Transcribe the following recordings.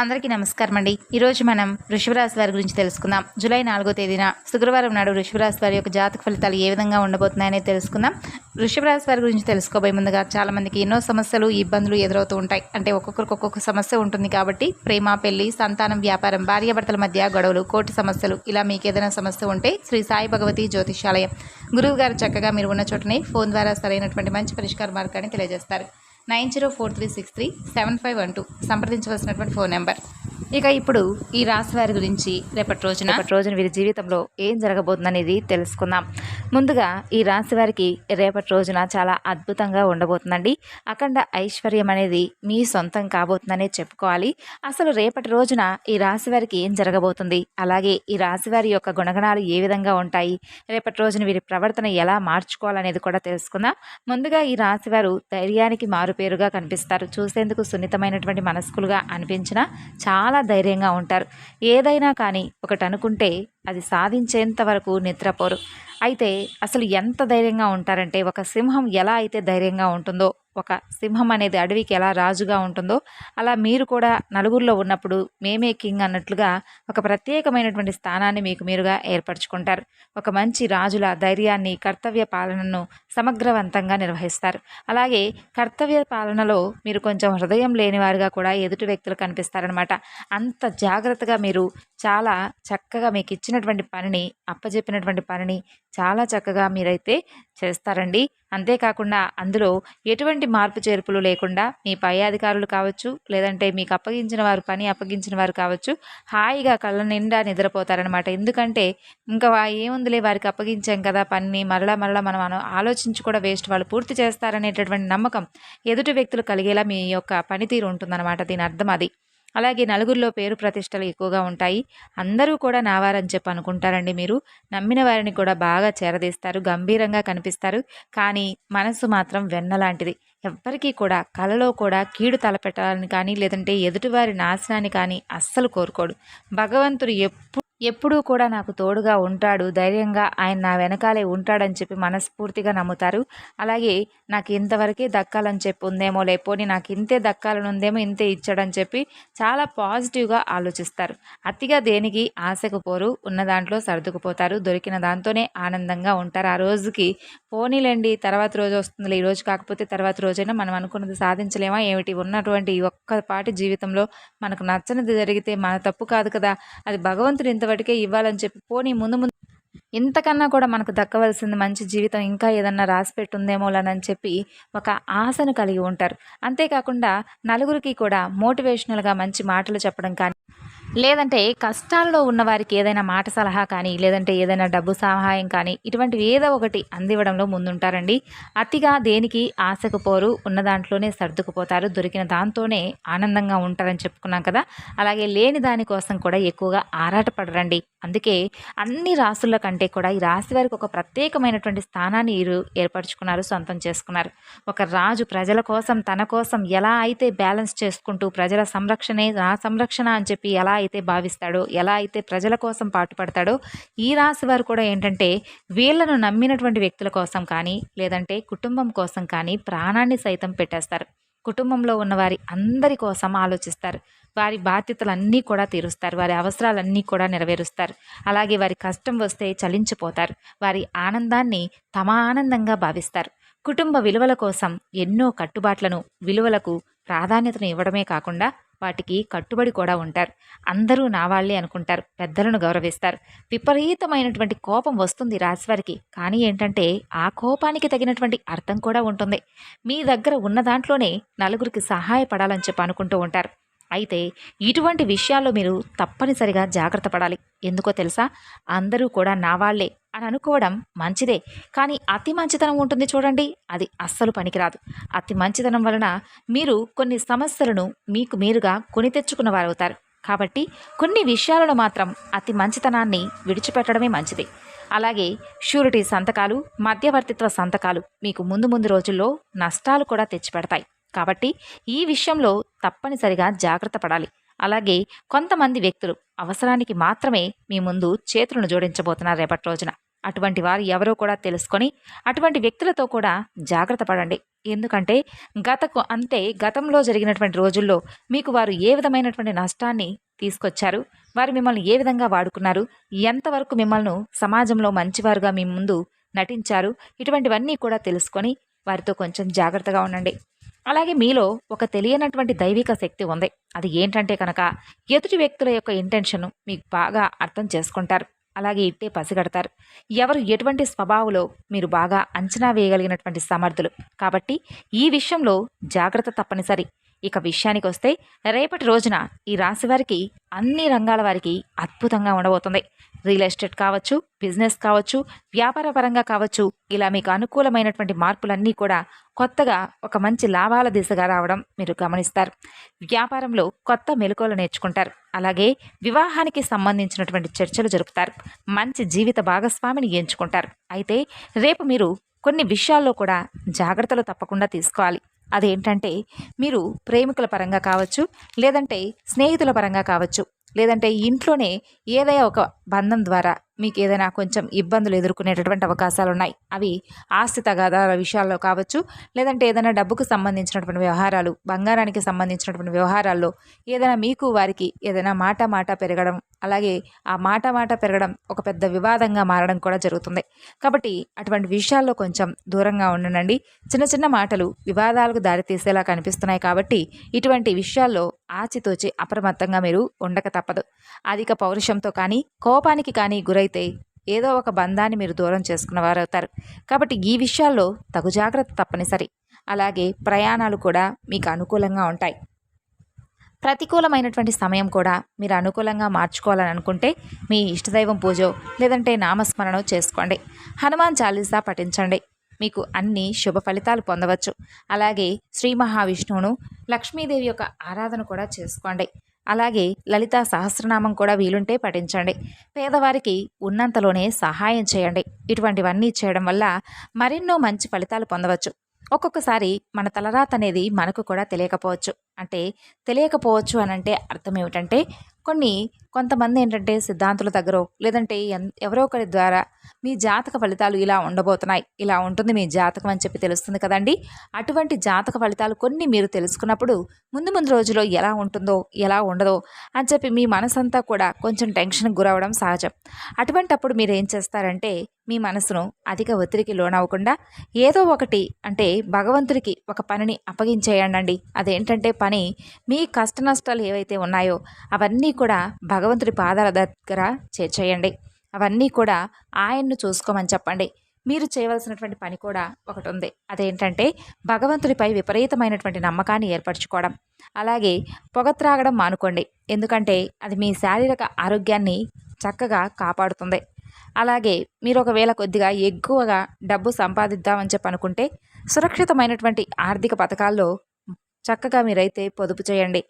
అందరికీ నమస్కారం అండి. ఈరోజు మనం వృషభరాశి వారి గురించి తెలుసుకుందాం. జూలై నాలుగో తేదీన శుక్రవారం నాడు వృషభరాశి వారి యొక్క జాతక ఫలితాలు ఏ విధంగా ఉండబోతున్నాయని తెలుసుకుందాం. వృషభరాశి వారి గురించి తెలుసుకోబోయే ముందుగా చాలామందికి ఎన్నో సమస్యలు ఇబ్బందులు ఎదురవుతూ ఉంటాయి. అంటే ఒక్కొక్కరికి ఒక్కొక్క సమస్య ఉంటుంది కాబట్టి ప్రేమ పెళ్ళి సంతానం వ్యాపారం భార్యాభర్తల మధ్య గొడవలు కోర్టు సమస్యలు ఇలా మీకు ఏదైనా సమస్య ఉంటే శ్రీ సాయి భగవతి జ్యోతిషాలయం గురువు గారు చక్కగా మీరు ఉన్న చోటనే ఫోన్ ద్వారా సరైనటువంటి మంచి పరిష్కార మార్గాన్ని తెలియజేస్తారు. Nine zero four three six three seven five one two. సంప్రదించవలసినటువంటి phone number. ఇక ఇప్పుడు ఈ రాశి వారి గురించి రేపటి రోజున రేపటి రోజున వీరి జీవితంలో ఏం జరగబోతుందనేది తెలుసుకుందాం. ముందుగా ఈ రాశి వారికి రేపటి రోజున చాలా అద్భుతంగా ఉండబోతుందండి. అఖండ ఐశ్వర్యం అనేది మీ సొంతం కాబోతుందనే చెప్పుకోవాలి. అసలు రేపటి రోజున ఈ రాశి వారికి ఏం జరగబోతుంది? అలాగే ఈ రాశి వారి యొక్క గుణగణాలు ఏ విధంగా ఉంటాయి? రేపటి రోజున వీరి ప్రవర్తన ఎలా మార్చుకోవాలనేది కూడా తెలుసుకుందాం. ముందుగా ఈ రాశి వారు ధైర్యానికి మారుపేరుగా కనిపిస్తారు. చూసేందుకు సున్నితమైనటువంటి మనస్కులుగా అనిపించిన చాలా ధైర్యంగా ఉంటారు. ఏదైనా కానీ ఒకటి అనుకుంటే అది సాధించేంత వరకు నిద్రపోరు. అయితే అసలు ఎంత ధైర్యంగా ఉంటారంటే ఒక సింహం ఎలా అయితే ధైర్యంగా ఉంటుందో ఒక సింహం అనేది అడవికి ఎలా రాజుగా ఉంటుందో అలా మీరు కూడా నలుగురిలో ఉన్నప్పుడు మేమే కింగ్ అన్నట్లుగా ఒక ప్రత్యేకమైనటువంటి స్థానాన్ని మీకు మీరుగా ఏర్పరచుకుంటారు. ఒక మంచి రాజుల ధైర్యాన్ని కర్తవ్య పాలనను సమగ్రవంతంగా నిర్వహిస్తారు. అలాగే కర్తవ్య పాలనలో మీరు కొంచెం హృదయం లేనివారుగా కూడా ఎదుటి వ్యక్తులు కనిపిస్తారనమాట అంత జాగ్రత్తగా మీరు చాలా చక్కగా మీకు ఇచ్చినటువంటి పనిని అప్పజెప్పినటువంటి పనిని చాలా చక్కగా మీరైతే చేస్తారండి. అంతేకాకుండా అందులో ఎటువంటి మార్పు చేర్పులు లేకుండా మీ పై అధికారులు కావచ్చు లేదంటే మీకు అప్పగించిన వారు పని అప్పగించిన వారు కావచ్చు హాయిగా కళ్ళ నిండా నిద్రపోతారనమాట ఎందుకంటే ఇంకా ఏముందిలే వారికి అప్పగించాం కదా పని మరలా మరలా మనం ఆలోచించి కూడా వేస్ట్ వాళ్ళు పూర్తి చేస్తారనేటటువంటి నమ్మకం ఎదుటి వ్యక్తులు కలిగేలా మీ యొక్క పనితీరు ఉంటుందన్నమాట. దీని అర్థం అది. అలాగే నలుగురిలో పేరు ప్రతిష్టలు ఎక్కువగా ఉంటాయి. అందరూ కూడా నావారని చెప్పి అనుకుంటారండి మీరు. నమ్మిన వారిని కూడా బాగా చేరదీస్తారు గంభీరంగా కనిపిస్తారు. కానీ మనసు మాత్రం వెన్న లాంటిది. ఎవ్వరికీ కూడా కలలో కూడా కీడు తలపెట్టాలని కానీ లేదంటే ఎదుటివారి నాశనాన్ని కానీ అస్సలు కోరుకోడు. భగవంతుడు ఎప్పుడు ఎప్పుడూ కూడా నాకు తోడుగా ఉంటాడు ధైర్యంగా ఆయన నా వెనకాలే ఉంటాడని చెప్పి మనస్ఫూర్తిగా నమ్ముతారు. అలాగే నాకు ఇంతవరకే దక్కాలని చెప్పి ఉందేమో లేకపోని నాకు ఇంతే దక్కాలని ఉందేమో ఇంతే ఇచ్చాడని చెప్పి చాలా పాజిటివ్గా ఆలోచిస్తారు. అతిగా దేనికి ఆశకు పోరు ఉన్న దాంట్లో సర్దుకుపోతారు దొరికిన దాంతోనే ఆనందంగా ఉంటారు. ఆ రోజుకి పోనీలేండి తర్వాత రోజు వస్తుంది ఈ రోజు కాకపోతే తర్వాత రోజైనా మనం అనుకున్నది సాధించలేమా ఏమిటి? ఉన్నటువంటి ఒక్కపాటి జీవితంలో మనకు నచ్చనిది జరిగితే మన తప్పు కాదు కదా. అది భగవంతుడు ఇంతవరకు ఇవ్వాలని చెప్పి పోనీ ముందు ముందు ఇంతకన్నా కూడా మనకు దక్కవలసింది మంచి జీవితం ఇంకా ఏదన్నా రాసి పెట్టుందేమోలనని చెప్పి ఒక ఆశను కలిగి ఉంటారు. అంతేకాకుండా నలుగురికి కూడా మోటివేషనల్గా మంచి మాటలు చెప్పడం కానీ లేదంటే కష్టాల్లో ఉన్న వారికి ఏదైనా మాట సలహా కానీ లేదంటే ఏదైనా డబ్బు సహాయం కానీ ఇటువంటివి ఏదో ఒకటి అందివ్వడంలో ముందుంటారండి. అతిగా దేనికి ఆశకు పోరు ఉన్న దాంట్లోనే సర్దుకుపోతారు దొరికిన దాంతోనే ఆనందంగా ఉంటారని చెప్పుకున్నాం కదా. అలాగే లేని దానికోసం కూడా ఎక్కువగా ఆరాటపడరండి. అందుకే అన్ని రాసుల కంటే కూడా ఈ రాశి వారికి ఒక ప్రత్యేకమైనటువంటి స్థానాన్ని వీరు ఏర్పరచుకున్నారు సొంతం చేసుకున్నారు. ఒక రాజు ప్రజల కోసం తన కోసం ఎలా అయితే బ్యాలెన్స్ చేసుకుంటూ ప్రజల సంరక్షణే నా సంరక్షణ అని చెప్పి ఎలా అయితే భావిస్తాడో ఎలా అయితే ప్రజల కోసం పాటుపడతాడో ఈ రాశి వారు కూడా ఏంటంటే వీళ్ళను నమ్మినటువంటి వ్యక్తుల కోసం కానీ లేదంటే కుటుంబం కోసం కానీ ప్రాణాన్ని సైతం పెట్టేస్తారు. కుటుంబంలో ఉన్న వారి అందరి కోసం ఆలోచిస్తారు. వారి బాధ్యతలన్నీ కూడా తీరుస్తారు. వారి అవసరాలన్నీ కూడా నెరవేరుస్తారు. అలాగే వారి కష్టం వస్తే చలించిపోతారు. వారి ఆనందాన్ని తమ ఆనందంగా భావిస్తారు. కుటుంబ విలువల కోసం ఎన్నో కట్టుబాట్లను విలువలకు ప్రాధాన్యతను ఇవ్వడమే కాకుండా వాటికి కట్టుబడి కూడా ఉంటారు. అందరూ నా వాళ్ళే అనుకుంటారు. పెద్దలను గౌరవిస్తారు. విపరీతమైనటువంటి కోపం వస్తుంది రాశివారికి కానీ ఏంటంటే ఆ కోపానికి తగినటువంటి అర్థం కూడా ఉంటుంది. మీ దగ్గర ఉన్న దాంట్లోనే నలుగురికి సహాయపడాలని చెప్పి అనుకుంటూ ఉంటారు. అయితే ఇటువంటి విషయాల్లో మీరు తప్పనిసరిగా జాగ్రత్త పడాలి. ఎందుకో తెలుసా? అందరూ కూడా నా వాళ్ళే. అని అనుకోవడం మంచిదే. కానీ అతి మంచితనం ఉంటుంది చూడండి అది అస్సలు పనికిరాదు. అతి మంచితనం వలన మీరు కొన్ని సమస్యలను మీకు మీరుగా కొని తెచ్చుకున్న వారవుతారు. కాబట్టి కొన్ని విషయాలలో మాత్రం అతి మంచితనాన్ని విడిచిపెట్టడమే మంచిది. అలాగే షూరిటీ సంతకాలు మధ్యవర్తిత్వ సంతకాలు మీకు ముందు ముందు రోజుల్లో నష్టాలు కూడా తెచ్చిపెడతాయి. కాబట్టి ఈ విషయంలో తప్పనిసరిగా జాగ్రత్త పడాలి. అలాగే కొంతమంది వ్యక్తులు అవసరానికి మాత్రమే మీ ముందు చేతులను జోడించబోతున్నారు రేపటి రోజున. అటువంటి వారు ఎవరో కూడా తెలుసుకొని అటువంటి వ్యక్తులతో కూడా జాగ్రత్త పడండి. ఎందుకంటే గతకు అంటే గతంలో జరిగినటువంటి రోజుల్లో మీకు వారు ఏ విధమైనటువంటి నష్టాన్ని తీసుకొచ్చారు? వారు మిమ్మల్ని ఏ విధంగా వాడుకున్నారు? ఎంతవరకు మిమ్మల్ని సమాజంలో మంచివారుగా మీ ముందు నటించారు? ఇటువంటివన్నీ కూడా తెలుసుకొని వారితో కొంచెం జాగ్రత్తగా ఉండండి. అలాగే మీలో ఒక తెలియనటువంటి దైవిక శక్తి ఉంది. అది ఏంటంటే కనుక ఎదుటి వ్యక్తుల యొక్క ఇంటెన్షన్ మీకు బాగా అర్థం చేసుకుంటారు. అలాగే ఇట్టే పసిగడతారు. ఎవరు ఎటువంటి స్వభావంలో మీరు బాగా అంచనా వేయగలిగినటువంటి సమర్థులు. కాబట్టి ఈ విషయంలో జాగ్రత్త తప్పనిసరి. ఇక విషయానికి వస్తే రేపటి రోజున ఈ రాశి వారికి అన్ని రంగాల వారికి అద్భుతంగా ఉండబోతుంది. రియల్ ఎస్టేట్ కావచ్చు బిజినెస్ కావచ్చు వ్యాపార పరంగా కావచ్చు ఇలా మీకు అనుకూలమైనటువంటి మార్పులన్నీ కూడా కొత్తగా ఒక మంచి లాభాల దిశగా రావడం మీరు గమనిస్తారు. వ్యాపారంలో కొత్త మెలకువలు నేర్చుకుంటారు. అలాగే వివాహానికి సంబంధించినటువంటి చర్చలు జరుపుతారు. మంచి జీవిత భాగస్వామిని ఎంచుకుంటారు. అయితే రేపు మీరు కొన్ని విషయాల్లో కూడా జాగ్రత్తలు తప్పకుండా తీసుకోవాలి. అదేంటంటే మీరు ప్రేమికుల పరంగా కావచ్చు లేదంటే స్నేహితుల పరంగా కావచ్చు లేదంటే ఇంట్లోనే ఏదైనా ఒక బంధం ద్వారా మీకు ఏదైనా కొంచెం ఇబ్బందులు ఎదుర్కొనేటటువంటి అవకాశాలు ఉన్నాయి అవి ఆస్తి తగాదాల విషయాల్లో కావచ్చు లేదంటే ఏదైనా డబ్బుకు సంబంధించినటువంటి వ్యవహారాలు బంగారానికి సంబంధించినటువంటి వ్యవహారాల్లో ఏదైనా మీకు వారికి ఏదైనా మాట మాట పెరగడం అలాగే ఆ మాట మాట పెరగడం ఒక పెద్ద వివాదంగా మారడం కూడా జరుగుతుంది. కాబట్టి అటువంటి విషయాల్లో కొంచెం దూరంగా ఉండండి. చిన్న చిన్న మాటలు వివాదాలకు దారితీసేలా కనిపిస్తున్నాయి కాబట్టి ఇటువంటి విషయాల్లో ఆచితూచి అప్రమత్తంగా మీరు ఉండక తప్పదు. అధిక పౌరుషంతో కానీ కోపానికి కానీ గురై గురైతే ఏదో ఒక బంధాన్ని మీరు దూరం చేసుకున్నవారు అవుతారు. కాబట్టి ఈ విషయాల్లో తగు జాగ్రత్త తప్పనిసరి. అలాగే ప్రయాణాలు కూడా మీకు అనుకూలంగా ఉంటాయి. ప్రతికూలమైనటువంటి సమయం కూడా మీరు అనుకూలంగా మార్చుకోవాలని అనుకుంటే మీ ఇష్టదైవం పూజో లేదంటే నామస్మరణ చేసుకోండి. హనుమాన్ చాలీసా పఠించండి. మీకు అన్ని శుభ ఫలితాలు పొందవచ్చు. అలాగే శ్రీ మహావిష్ణువును లక్ష్మీదేవి యొక్క ఆరాధన కూడా చేసుకోండి. అలాగే లలిత సహస్రనామం కూడా వీలుంటే పఠించండి. పేదవారికి ఉన్నంతలోనే సహాయం చేయండి. ఇటువంటివన్నీ చేయడం వల్ల మరెన్నో మంచి ఫలితాలు పొందవచ్చు. ఒక్కొక్కసారి మన తలరాత అనేది మనకు కూడా తెలియకపోవచ్చు. అంటే తెలియకపోవచ్చు అని అంటే అర్థం ఏమిటంటే కొన్ని కొంతమంది ఏంటంటే సిద్ధాంతుల దగ్గర లేదంటే ఎవరో ఒకరి ద్వారా మీ జాతక ఫలితాలు ఇలా ఉండబోతున్నాయి ఇలా ఉంటుంది మీ జాతకం అని చెప్పి తెలుస్తుంది కదండి. అటువంటి జాతక ఫలితాలు కొన్ని మీరు తెలుసుకున్నప్పుడు ముందు ముందు రోజుల్లో ఎలా ఉంటుందో ఎలా ఉండదో అని చెప్పి మీ మనసంతా కూడా కొంచెం టెన్షన్కి గురవడం సహజం. అటువంటప్పుడు మీరు ఏం చేస్తారంటే మీ మనసును అధిక ఒత్తిడికి లోనవ్వకుండా ఏదో ఒకటి అంటే భగవంతుడికి ఒక పనిని అప్పగించేయండి అదేంటంటే పని మీ కష్ట నష్టాలు ఏవైతే ఉన్నాయో అవన్నీ కూడా భగవంతుడి పాదాల దగ్గర చేర్చేయండి అవన్నీ కూడా ఆయన్ను చూసుకోమని చెప్పండి. మీరు చేయవలసినటువంటి పని కూడా ఒకటి ఉంది అదేంటంటే భగవంతుడిపై విపరీతమైనటువంటి నమ్మకాన్ని ఏర్పరచుకోవడం. అలాగే పొగ త్రాగడం మానుకోండి. ఎందుకంటే అది మీ శారీరక ఆరోగ్యాన్ని చక్కగా కాపాడుతుంది. అలాగే మీరు ఒకవేళ కొద్దిగా ఎక్కువగా డబ్బు సంపాదిద్దామని చెప్పి అనుకుంటే సురక్షితమైనటువంటి ఆర్థిక పథకాల్లో చక్కగా మీరైతే పొదుపు చేయండి.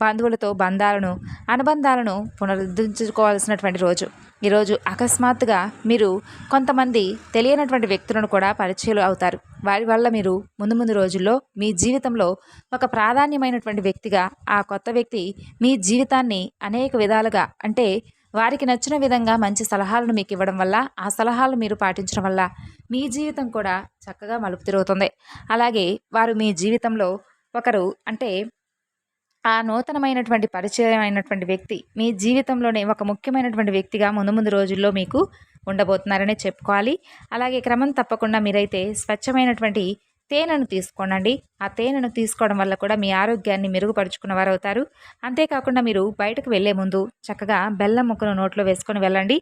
బంధువులతో బంధాలను అనుబంధాలను పునరుద్ధరించుకోవాల్సినటువంటి రోజు. ఈరోజు అకస్మాత్తుగా మీరు కొంతమంది తెలియనటువంటి వ్యక్తులను కూడా పరిచయాలు అవుతారు. వారి వల్ల మీరు ముందు ముందు రోజుల్లో మీ జీవితంలో ఒక ప్రాధాన్యమైనటువంటి వ్యక్తిగా ఆ కొత్త వ్యక్తి మీ జీవితాన్ని అనేక విధాలుగా అంటే వారికి నచ్చిన విధంగా మంచి సలహాలను మీకు ఇవ్వడం వల్ల ఆ సలహాలు మీరు పాటించడం వల్ల మీ జీవితం కూడా చక్కగా మలుపు తిరుగుతుంది. అలాగే వారు మీ జీవితంలో ఒకరు అంటే ఆ నూతనమైనటువంటి పరిచయం అయినటువంటి వ్యక్తి మీ జీవితంలోనే ఒక ముఖ్యమైనటువంటి వ్యక్తిగా ముందు ముందు రోజుల్లో మీకు ఉండబోతున్నారనే చెప్పుకోవాలి. అలాగే క్రమం తప్పకుండా మీరైతే స్వచ్ఛమైనటువంటి తేనెను తీసుకోనండి. ఆ తేనెను తీసుకోవడం వల్ల కూడా మీ ఆరోగ్యాన్ని మెరుగుపరుచుకున్న వారు అవుతారు అంతేకాకుండా మీరు బయటకు వెళ్ళే ముందు చక్కగా బెల్లం ముక్కను నోట్లో వేసుకొని వెళ్ళండి.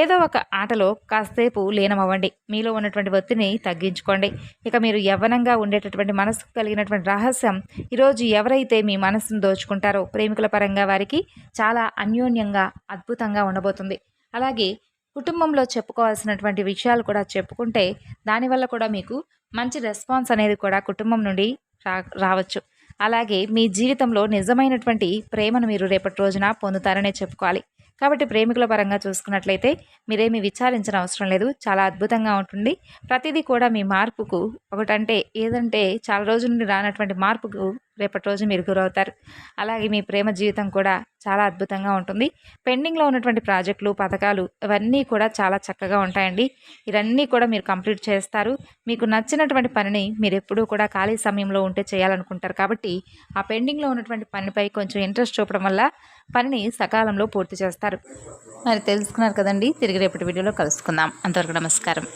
ఏదో ఒక ఆటలో కాసేపు లీనమవ్వండి. మీలో ఉన్నటువంటి ఒత్తిడిని తగ్గించుకోండి. ఇక మీరు యవ్వనంగా ఉండేటటువంటి మనసుకు కలిగినటువంటి రహస్యం ఈరోజు ఎవరైతే మీ మనసును దోచుకుంటారో ప్రేమికుల పరంగా వారికి చాలా అన్యోన్యంగా అద్భుతంగా ఉండబోతుంది. అలాగే కుటుంబంలో చెప్పుకోవాల్సినటువంటి విషయాలు కూడా చెప్పుకుంటే దానివల్ల కూడా మీకు మంచి రెస్పాన్స్ అనేది కూడా కుటుంబం నుండి రా రావచ్చు. అలాగే మీ జీవితంలో నిజమైనటువంటి ప్రేమను మీరు రేపటి రోజున పొందుతారనే చెప్పుకోవాలి. కాబట్టి ప్రేమికుల పరంగా చూసుకున్నట్లయితే మీరేమి విచారించిన అవసరం లేదు. చాలా అద్భుతంగా ఉంటుంది. ప్రతిదీ కూడా మీ మార్పుకు ఒకటంటే ఏదంటే చాలా రోజుల నుండి రానటువంటి మార్పుకు రేపటి రోజు మీరు గురవుతారు. అలాగే మీ ప్రేమ జీవితం కూడా చాలా అద్భుతంగా ఉంటుంది. పెండింగ్లో ఉన్నటువంటి ప్రాజెక్టులు పథకాలు ఇవన్నీ కూడా చాలా చక్కగా ఉంటాయండి. ఇవన్నీ కూడా మీరు కంప్లీట్ చేస్తారు. మీకు నచ్చినటువంటి పనిని మీరు ఎప్పుడూ కూడా ఖాళీ సమయంలో ఉంటే చేయాలనుకుంటారు. కాబట్టి ఆ పెండింగ్లో ఉన్నటువంటి పనిపై కొంచెం ఇంట్రెస్ట్ చూపడం వల్ల పనిని సకాలంలో పూర్తి చేస్తారు. మరి తెలుసుకున్నారు కదండి. తిరిగి రేపటి వీడియోలో కలుసుకుందాం. అంతవరకు నమస్కారం.